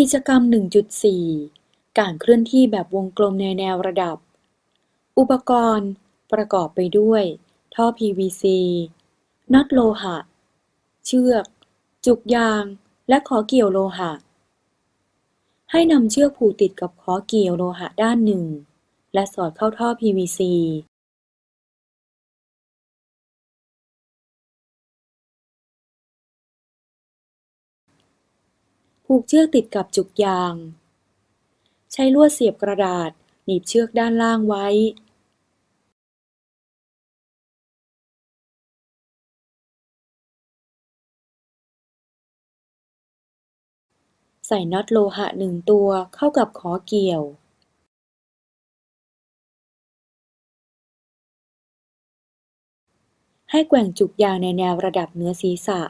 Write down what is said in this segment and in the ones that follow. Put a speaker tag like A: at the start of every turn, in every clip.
A: กิจกรรม 1.4 การเคลื่อนที่แบบวงกลมในแนวระดับ อุปกรณ์ ประกอบไปด้วย ท่อ PVC น็อตโลหะ เชือก จุกยาง และขอเกี่ยวโลหะ ให้นำเชือกผูกติดกับขอเกี่ยวโลหะด้านหนึ่ง และสอดเข้าท่อ PVC ผูกเชือกติดกับจุกยาง ใช้ลวดเสียบกระดาษ หนีบเชือกด้านล่างไว้ ใส่น็อตโลหะหนึ่งตัวเข้ากับขอเกี่ยวให้แกว่งจุกยางในแนวระดับเหนือศีรษะ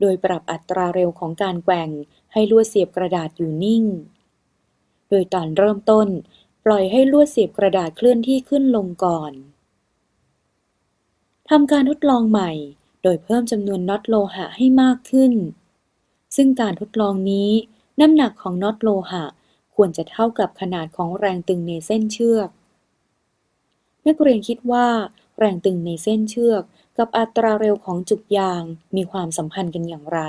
A: โดยปรับอัตราเร็วของการแกว่ง ให้ลวดเสียบกระดาษอยู่นิ่ง โดยตอนเริ่มต้น ปล่อยให้ลวดเสียบกระดาษเคลื่อนที่ขึ้นลงก่อนทำการทดลองใหม่ โดยเพิ่มจำนวนน็อตโลหะให้มากขึ้น ซึ่งการทดลองนี้น้ำหนักของน็อตโลหะควรจะเท่ากับขนาดของแรงตึงในเส้นเชือก นักเรียนคิดว่า แรงตึงในเส้นเชือก กับอัตราเร็วของจุกยางมีความสัมพันธ์กันอย่างไร